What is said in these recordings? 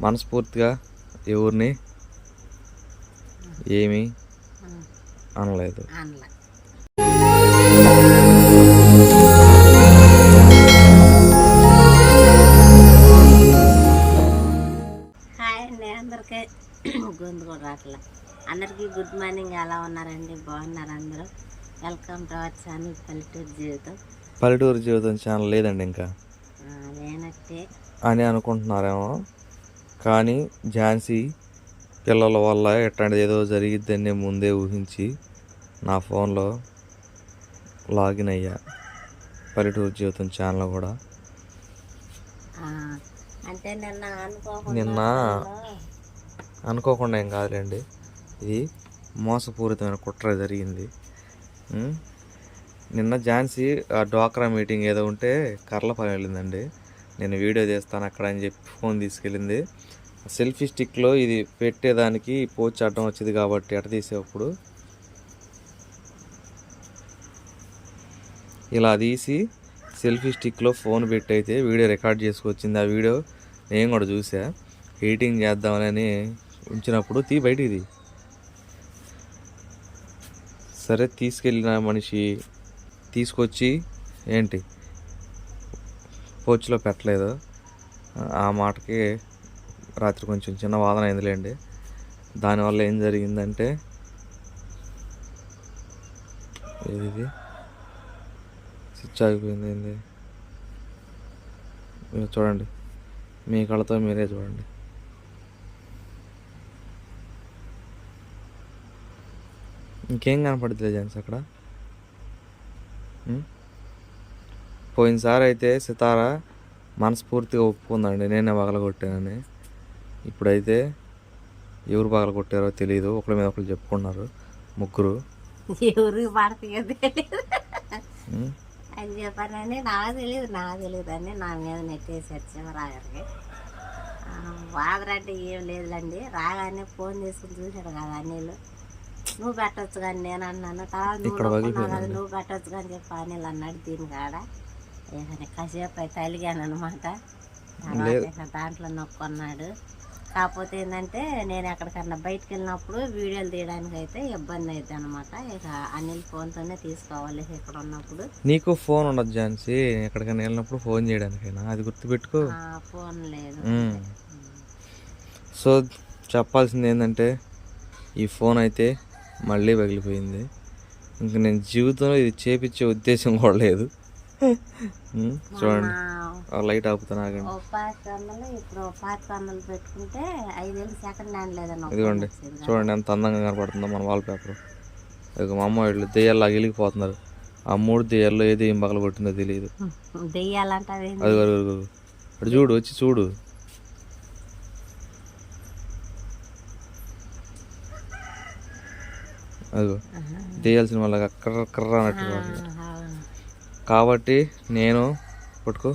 మనస్ఫూర్తిగా ఎవరిని ఏమీ అనలేదు. అనలా. హాయ్ అండి అందరికీ. గొంతు కూడా అందరికీ గుడ్ మార్నింగ్. ఎలా ఉన్నారండి? బాగున్నారు అందరూ? వెల్కమ్ టు అవర్ ఛానల్ పల్లెటూరు జీవితం. పల్లెటూరు జీవితం ఛానల్ లేదండి ఇంకా. ఆ, లేనట్టే అని అనుకుంటున్నారేమో. కానీ ఝాన్సీ పిల్లల వల్ల ఎట్లాంటిది ఏదో జరిగిద్దని ముందే ఊహించి నా ఫోన్లో లాగిన్ అయ్యా. పల్లెటూరు జీవితం ఛానల్ కూడా. నిన్న అనుకోకుండా ఏం కాదులేండి. ఇది మోసపూరితమైన కుట్ర జరిగింది? నిన్న ఝాన్సీ ఆ డ్వాక్రా మీటింగ్ ఏదో ఉంటే కర్లపల్లి వెళ్ళిందండి. నేను వీడియో తీస్తాను అక్కడ అని చెప్పి ఫోన్ తీసుకెళ్ళింది. సెల్ఫీ స్టిక్లో ఇది పెట్టేదానికి పోచి అడ్డం వచ్చింది కాబట్టి ఎట తీసేటప్పుడు ఇలా తీసి సెల్ఫీ స్టిక్లో ఫోన్ పెట్టి అయితే వీడియో రికార్డ్ చేసుకొచ్చింది. ఆ వీడియో నేను కూడా చూసా. ఎడిటింగ్ చేద్దామని ఉంచినప్పుడు తీ బయటిది సరే తీసుకెళ్ళిన మనిషి తీసుకొచ్చి ఏంటి? పోచ్లో పెట్టలేదు. ఆ మాటకి రాత్రి కొంచెం చిన్న వాదన అయిందిలేండి. దానివల్ల ఏం జరిగిందంటే ఏది స్విచ్ ఆగిపోయింది ఏంది? మీరు చూడండి. మీ కళ్ళతో మీరే చూడండి. ఇంకేం కనపడుతుంది జెంట్స్ అక్కడ? పోయినసారి అయితే సితార మనస్ఫూర్తిగా ఒప్పుకుందండి. నేనే పగలగొట్టానని ఇప్పుడైతే ఎవరు పగలగొట్టారో తెలియదు ఒకరి మీద ఒకరు చెప్పుకున్నారు. ముగ్గురు. ఎవరికి పడతాయో తెలియదు? అని చెప్పానని నాకు తెలియదు నాకు తెలియదు అని నా మీద నెట్టేసారు శివరాగరికి వాదరంటే ఏం లేదులేండి. రాగానే ఫోన్ తీసుకుని చూశాడు కదా అనిల్. నువ్వు పెట్టొచ్చు కానీ నేను అన్నాను. తర్వాత నువ్వు కదా. నువ్వు పెట్టొచ్చు కానీ చెప్పి అనిల్ అన్నాడు దీని కాడ. ఇక కాసేపు అయితే అలిగాను అనమాట. దాంట్లో నొక్కున్నాడు. కాకపోతే ఏంటంటే నేను ఎక్కడికన్నా బయటకు వెళ్ళినప్పుడు వీడియోలు తీయడానికి అయితే ఇబ్బంది అవుతుంది అనమాట ఇక అనిల్ ఫోన్తోనే తీసుకోవాలి ఇక్కడ ఉన్నప్పుడు. నీకు ఫోన్ ఉండదు ఝాన్సీ. ఎక్కడికైనా వెళ్ళినప్పుడు ఫోన్ చేయడానికైనా. అది గుర్తుపెట్టుకో. ఫోన్ లేదు. సో చెప్పాల్సింది ఏంటంటే ఈ ఫోన్ అయితే మళ్ళీ పగిలిపోయింది. ఇంక నేను జీవితంలో ఇది చేపించే ఉద్దేశం కూడా లేదు. చూడండి. మొన్న ఆ లైట్ ఆపుతాను ఆగండి పెట్టుకుంటే సెకండ్ హ్యాండ్ ఇదిగోండి. చూడండి ఎంత అందంగా కనపడుతుందో మన వాల్ పేపర్ ఇక మా అమ్మ వీళ్ళు దెయ్యాలు అగిలిపోతున్నారు ఆ మూడు దెయ్యాల్లో ఏ దెయ్యం పగల కొట్టిందో తెలియదు? అది అటు చూడు వచ్చి చూడు. అదిగో. దెయ్యాల సినిమాలాగా కర్ర కర్ర అన్నట్టు. కాబట్టి నేను పట్టుకో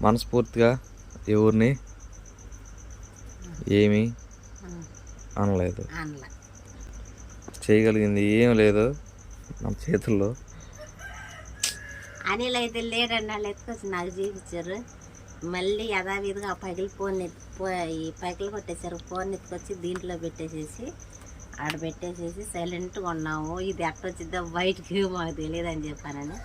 మనస్ఫూర్తిగా ఎవరిని ఏమీ ఆ, అనలేదు. అనలా. చేయగలిగింది ఏం లేదు నా చేతుల్లో. అనిల్ అయితే లేడండి వాళ్ళు ఎత్తుకొచ్చి నాకు చూపించారు. మళ్ళీ యథావిధిగా పగిలి ఫోన్ ఎత్తి ఈ పగిలి కొట్టేశారు. ఫోన్ ఎత్తుకొచ్చి దీంట్లో పెట్టేసేసి ఆడ పెట్టేసేసి సైలెంట్గా ఉన్నాము ఇది ఎట్టొచ్చిద్దో బయటికి మాకు తెలియదు అని చెప్పానని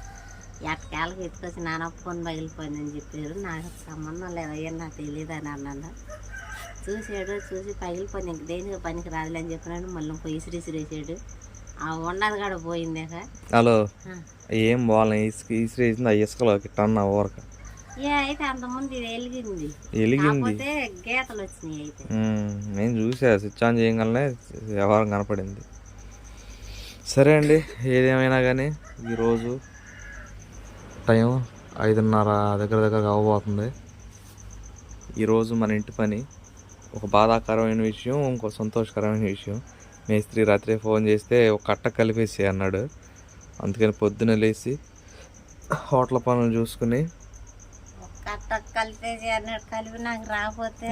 ఎట్టకేళ్ళకి ఎత్తుకొచ్చి నాన్న ఫోన్ పగిలిపోయిందని చెప్పారు. నాకు సంబంధం లేదు అయ్యా నాకు తెలియదు అని అన్నాను. చూసాడు చూసి పగిలిపోయింది. ఇంక దేనికి పనికి రాదులే అని చెప్పినాడు. మళ్ళీ ఇంకో ఇసిరి ఇసిరేసాడు ఆ ఉన్నది కూడా పోయిందాక హలో. ఏం బాగాలి ఇసుక ఇసిరేసింది ఆ ఇసుకలోకి టన్న ఊరక. ఏ అయితే అంతకుముందు ఇది వెలిగింది. వెలిగింది. గీతలు వచ్చినాయి అయితే. నేను చూసా స్విచ్ ఆన్ చేయగలనే వ్యవహారం కనపడింది. సరే అండి ఏదేమైనా కానీ ఈరోజు టైం ఐదున్నర దగ్గర దగ్గర అవ్వబోతుంది. ఈరోజు మన ఇంటి పని ఒక బాధాకరమైన విషయం ఇంకో సంతోషకరమైన విషయం. మేస్త్రి రాత్రి ఫోన్ చేస్తే ఒక కట్ట కలిపేసి అన్నాడు. అందుకని పొద్దున లేచి హోటల్ పనులు చూసుకుని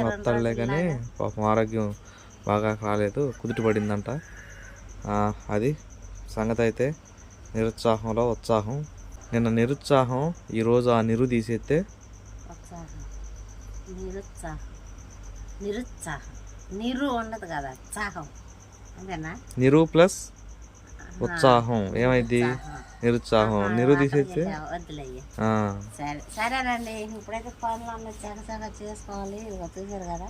వస్తాడులే కానీ. పాపం ఆరోగ్యం బాగా కాలేదు కుదుట పడిందంట. అది సంగతి అయితే నిరుత్సాహంలో ఉత్సాహం. నిన్న నిరుత్సాహం ఈరోజు ఆ నిరు తీసేస్తే నిరుత్సాహం. నిరుత్సాహం. నిరు ఉండదు కదా ఉత్సాహం. అంతేనా? నిరు ప్లస్ ఉత్సాహం. ఏమైంది. నిరుత్సాహం. నిరు తీసేస్తే సరే సరేనండి. ఇప్పుడైతే పనులు ఉన్నాయి చకచక చేసుకోవాలి. చూసారు కదా.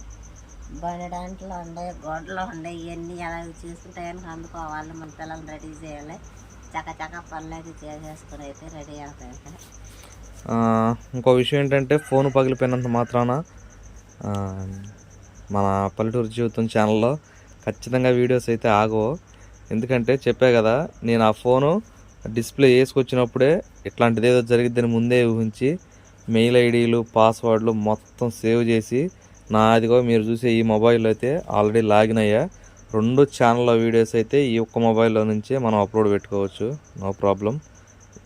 బండి దాంట్లో ఉండే గొడ్లు ఉండే ఇవన్నీ ఎలా చేసుకుంటాయని అందుకోవాలి మన పిల్లల్ని రెడీ చేయాలి. చేసేసుకుని అయితే రెడీ అవుతాయి ఇంకో విషయం ఏంటంటే ఫోన్ పగిలిపోయినంత మాత్రాన మన పల్లెటూరు జీవితం ఛానల్లో ఖచ్చితంగా వీడియోస్ అయితే ఆగవు. ఎందుకంటే చెప్పే కదా నేను ఆ ఫోను డిస్ప్లే వేసుకొచ్చినప్పుడే ఇట్లాంటిది ఏదో జరిగిద్దని ముందే ఊహించి మెయిల్ ఐడీలు పాస్వర్డ్లు మొత్తం సేవ్ చేసి నా అదిగో మీరు చూసే ఈ మొబైల్ అయితే ఆల్రెడీ లాగిన్ అయ్యా. రెండు ఛానళ్ళ వీడియోస్ అయితే ఈ ఒక్క మొబైల్లో నుంచే మనం అప్లోడ్ పెట్టుకోవచ్చు. నో ప్రాబ్లం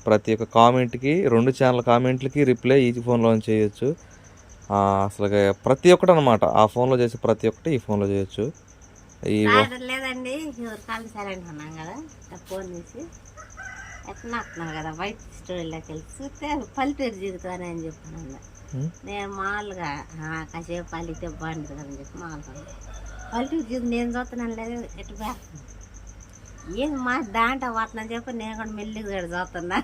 ప్రతి ఒక్క కామెంట్కి రెండు ఛానల్ కామెంట్లకి రిప్లై ఈ ఫోన్లో చేయొచ్చు. అసలు ప్రతి ఒక్కటి అనమాట ఆ ఫోన్లో చేసే ప్రతి ఒక్కటి ఈ ఫోన్లో చేయొచ్చు. ఈ లేదండి. ఎవరు కాళ్ళు సరైన ఉన్నాం కదా. ఇట్లా ఫోన్ తీసి ఎట్లా అంటున్నారు కదా వైట్ స్టోరీలోకి వెళ్ళి చూస్తే పల్లెటూరు జీవితం అని అని చెప్పాను ఉం? నేను మామూలుగా "ఆ, కాసేపు బాగుంటుంది అని చెప్పి మామూలుగా పల్లెటూరు జీవితం నేను చూస్తున్నాను లేదు ఎటు ఏం మా దాంట్లో పోతున్నాను చెప్పి నేను కూడా మెల్లిగా ఇక్కడ చూస్తున్నా.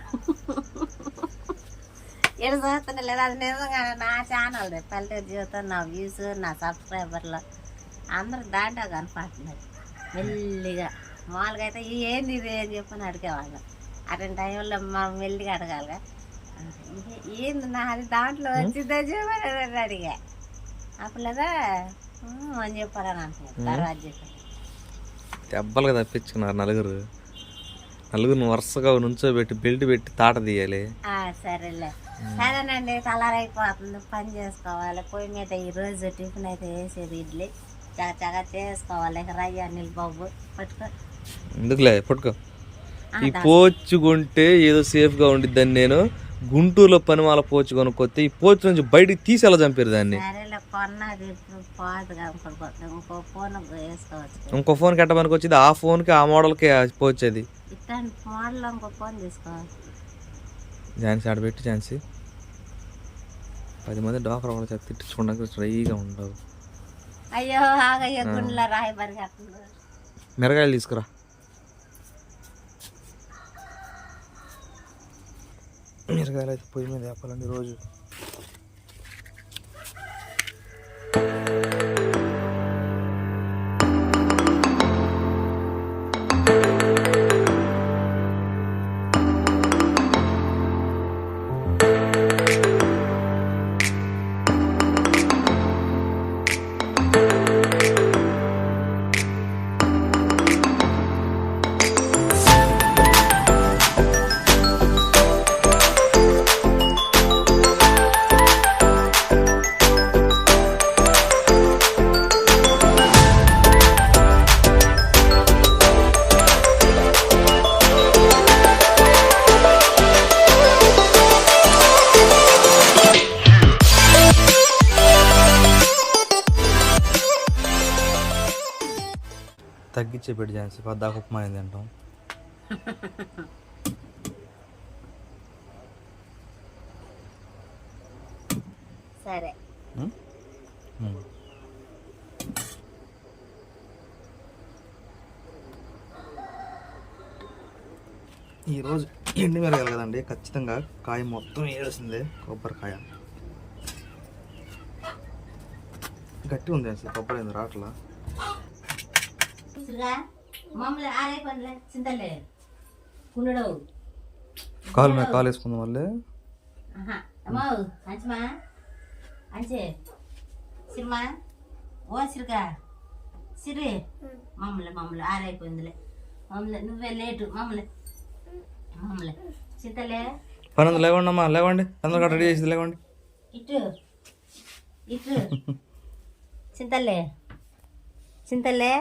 ఇక్కడ చూస్తున్నా లేదు అది నిజంగా నా ఛానల్ పల్లెటూరు జీవితం నా వ్యూస్ నా సబ్స్క్రైబర్లు అందరూ దాంట్లో కనపడుతున్నారు. మెల్లిగా. మామూలుగా అయితే ఏంది ఇది అని చెప్పని అడిగేవాళ్ళం. అటువంటి టైంలో మనం మెల్లిగా అడగాలిగా. ఏంది నా ఏంది నాది దాంట్లో వచ్చిందో చెప్పని అడిగా. అప్పుడు లేదా? అని తర్వాత చెప్పారు. దెబ్బలుగా తప్పించుకున్నారు నలుగురు. నలుగురిని వరుసగా నుంచోబెట్టి బెల్ట్ పెట్టి తాట తీయాలి. సరేలే. సరేనండి తలారైపోతుంది. పని చేసుకోవాలి. పొయ్యి మీద ఈ రోజు టిఫిన్ అయితే వేసేది ఇడ్లీ. చకచకా చేసుకోవాలి. రయ్య బాబు పట్టుకో. ఎందుకులే? పట్టుకో. ఈ పోచు కొంటే ఏదో సేఫ్గా ఉండిద్దని నేను గుంటూరులో పనిమాల పోచు కొనుక్కొస్తే ఈ పోచు నుంచి బయటికి తీసి ఎలా చంపారు దాన్ని? కొన్నది ఇప్పుడు పోదుగా ఇంకో ఇంకో ఫోన్ వేసుకోవచ్చు. ఇంకో ఫోన్ కట్టడానికి వచ్చింది ఆ ఫోన్కి ఆ మోడల్కి పోచేది ఇట్లాంటి మోడల్ ఇంకో ఫోన్ తీసుకోవాలి. ఝాన్సీ ఆడ పెట్టి ఝాన్సీ. పది మంది డాక్టర్ వాళ్ళు చెప్తే తిట్టించుకోవడానికి రెడీగా ఉండవు. అయ్యో ఆగయ్యో గుండెలో రాయి పరిగెత్తుంది మిరగాయలు తీసుకురా. మిరగాయలు అయితే పొయ్యి మీద వేపాలండి రోజు. తగ్గించే పెట్టి ఝాన్సీ పద్దాక ఉప్మా అయింది అంటాం సరే. ఈరోజు ఎండు మిరగాయలు కదండి ఖచ్చితంగా కాయ మొత్తం ఏడుస్తుంది కొబ్బరికాయ. గట్టి ఉంది అసలు కొబ్బరి ఏంది ఇసుగా మమ్మల్ని ఆరే పనులే చింతలే. కుండడు కాలు మీద కాలు వేసుకుందాం మళ్ళీ. అంచమా? అంచే. సిరిమా? ఓ సిరిగా సిరి. మమ్మల్ని మమ్మల్ని ఆరైపోయిందిలే. మమ్మల్ని నువ్వే లేటు మమ్మల్ని మమ్మల్ని చింతలే. పని ఉంది లేవండి అమ్మా లేవండి. అందరూ రెడీ చేసి లేవండి. ఇటు. ఇటు. చింతలే. చింతలే.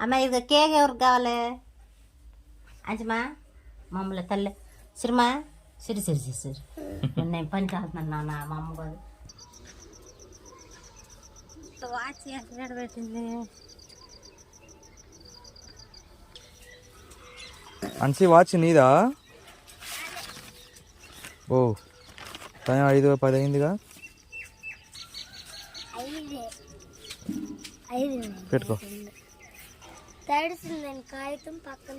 అమ్మ ఇది కేక్ ఎవరికి కావాలి అంచమా మమ్మల్ని తల్లి సిరిమా సిరి సిరి సిరి సిరి నేను పని కాదుతున్నాను నాన్న మా అమ్మ కాదు వాచ్ ఎక్కడ పెట్టింది అన్సి వాచ్ నీదా ఓ టైం ఐదు పది అయిందిగా ఐదు తడిసిందని కాగితం పక్కన.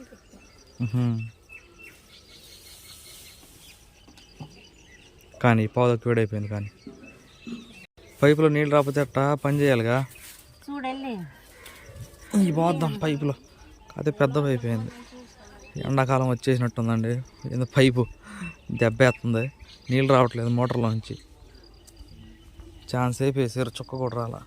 కానీ పావుదొక్క వేడైపోయింది కానీ. పైపులో నీళ్ళు రాకపోతే అట్టా పని చేయాలిగా? చూడెళ్ళి ఈ పోద్దాం పైపులో. అదే పెద్ద పైపు అయింది ఎండాకాలం వచ్చేసినట్టుందండి. ఏందో పైపు దెబ్బేస్తుంది నీళ్ళు రావట్లేదు మోటార్లో నుంచి ఛాన్స్ సేపు వేసారు చుక్క కూడా రాలా.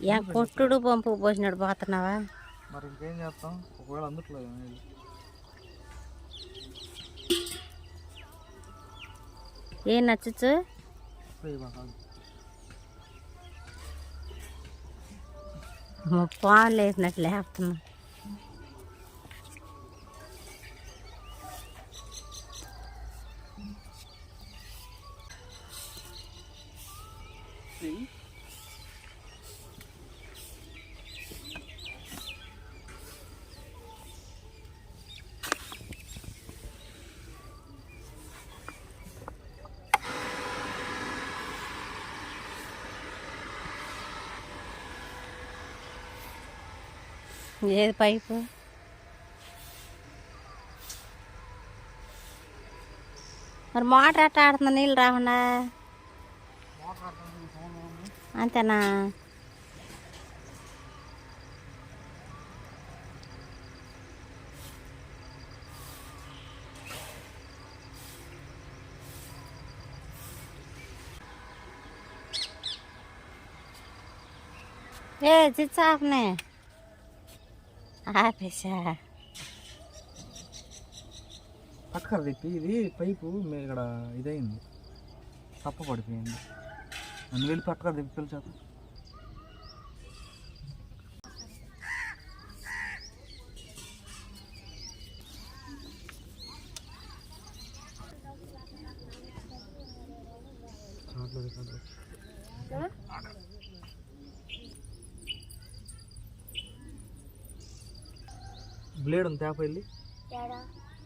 యా కొట్టుడు పంపు పోసినాడు పోతున్నావా? మరి ఇంకేం చేస్తాం? ఒకవేళ అందుట్లేదు ఏం నచ్చచ్చు? పాలు వేసినట్లు లేపుతున్నా ఏది పైపు? మరి మోటార్ అట్ట ఆడుతుంది? నీళ్ళు రాకుండా? అంతేనా? ఏ చిచ్చాపనే ఆపనే ఆపేసా పక్కన తిప్పి ఇది పైపు మీ- ఇక్కడ ఇదైంది. తప్ప పడిపోయింది. నన్ను వెళ్ళి పక్కన తిప్పి పిలిచాక. బ్లేడ్ ఉంది తేప వెళ్ళి.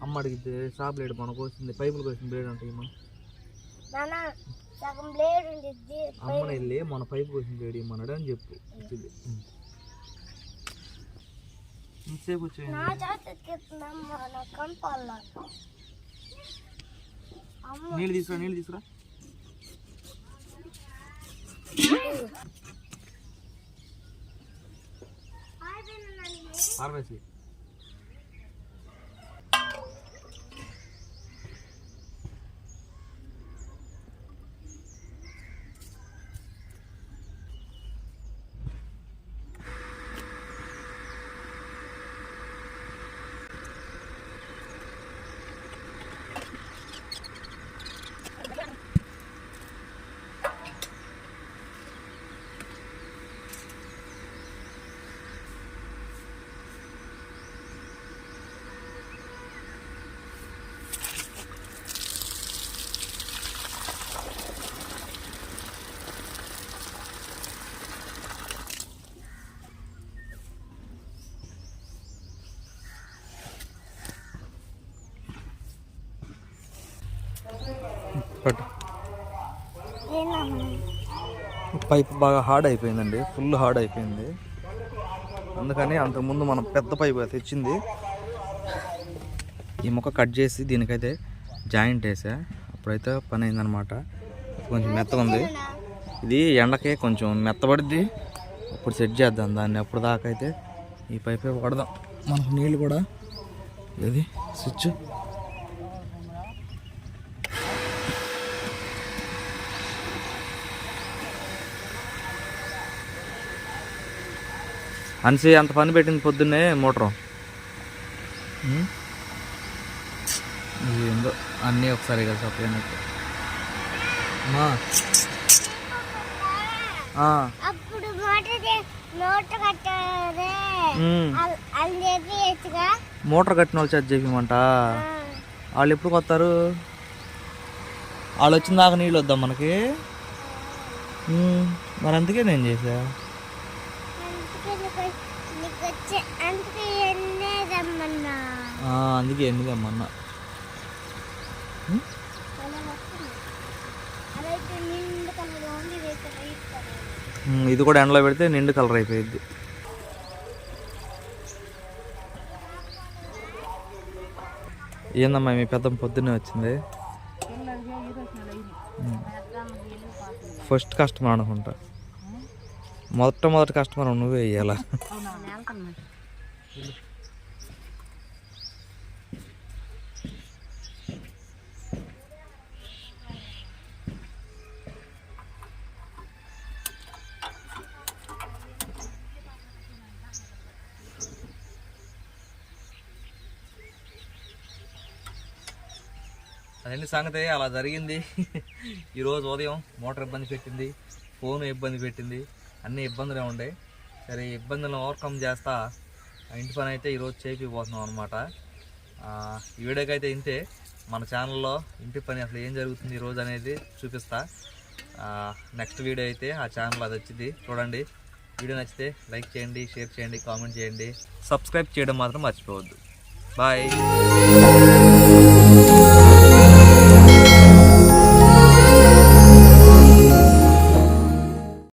అమ్మ అడిగితే సా బ్లేడ్ మనకు వచ్చింది పైపులకు వచ్చింది బ్లేడ్ అంటే ఉండిద్ది అమ్మని వెళ్ళి మన పైపుకి వచ్చింది బ్లేడ్ ఇమ్మన్నాడు అని చెప్పు ఇచ్చింది. ఇంతసేపు వచ్చేయండి నీళ్ళు తీసుకురా నీళ్ళు తీసుకురా. ఆర్వేసి పట్టు పైప్ బాగా హార్డ్ అయిపోయిందండి ఫుల్ హార్డ్ అయిపోయింది. అందుకని అంతకుముందు మనం పెద్ద పైప్ తెచ్చింది. ఈ మొక్క కట్ చేసి దీనికైతే జాయింట్ వేసా. అప్పుడైతే పని అయిందనమాట కొంచెం మెత్తగా ఉంది. ఇది ఎండకే కొంచెం మెత్తబడిద్ది. అప్పుడు సెట్ చేద్దాం. దాన్ని అప్పుడు దాకా అయితే ఈ పైపే వాడదాం. మనకు నీళ్ళు కూడా ఇది స్విచ్. అన్సి అంత పని పెట్టింది పొద్దున్నే మోటరు. ఏందో అన్నీ ఒకసారి కలిసి. ఆ, అప్పుడు మోటార్ కట్టిన వాళ్ళు చేత చెప్పమంట వాళ్ళు ఎప్పుడు కొత్తారు? వాళ్ళు వచ్చిన దాకా నీళ్ళు వద్దాం మనకి. మరి అందుకే నేను చేసా కలర్ ఉమ్, ఇది కూడా ఎండలో పెడితే నిండు కలర్ అయిపోయింది ఏందమ్మా మీ పెద్ద పొద్దున్నే వచ్చింది? ఫస్ట్ కస్టమర్ అనుకుంటా. మొట్టమొదటి కస్టమర్ నువ్వే వేయాలా అదండి సంగతి? అలా జరిగింది. ఈరోజు ఉదయం మోటార్ ఇబ్బంది పెట్టింది ఫోన్ ఇబ్బంది పెట్టింది. అన్ని ఇబ్బందులే ఉండే. సరే ఈ ఇబ్బందులను ఓవర్కమ్ చేస్తా ఆ ఇంటి పని అయితే ఈరోజు చేపిపోతున్నాం అనమాట ఈ వీడియోకైతే ఇంతే. మన ఛానల్లో ఇంటి పని అసలు ఏం జరుగుతుంది ఈరోజు అనేది చూపిస్తా. నెక్స్ట్ వీడియో అయితే ఆ ఛానల్ అది వచ్చింది. చూడండి. వీడియో నచ్చితే లైక్ చేయండి షేర్ చేయండి కామెంట్ చేయండి. సబ్స్క్రైబ్ చేయడం మాత్రం మర్చిపోవద్దు. బాయ్.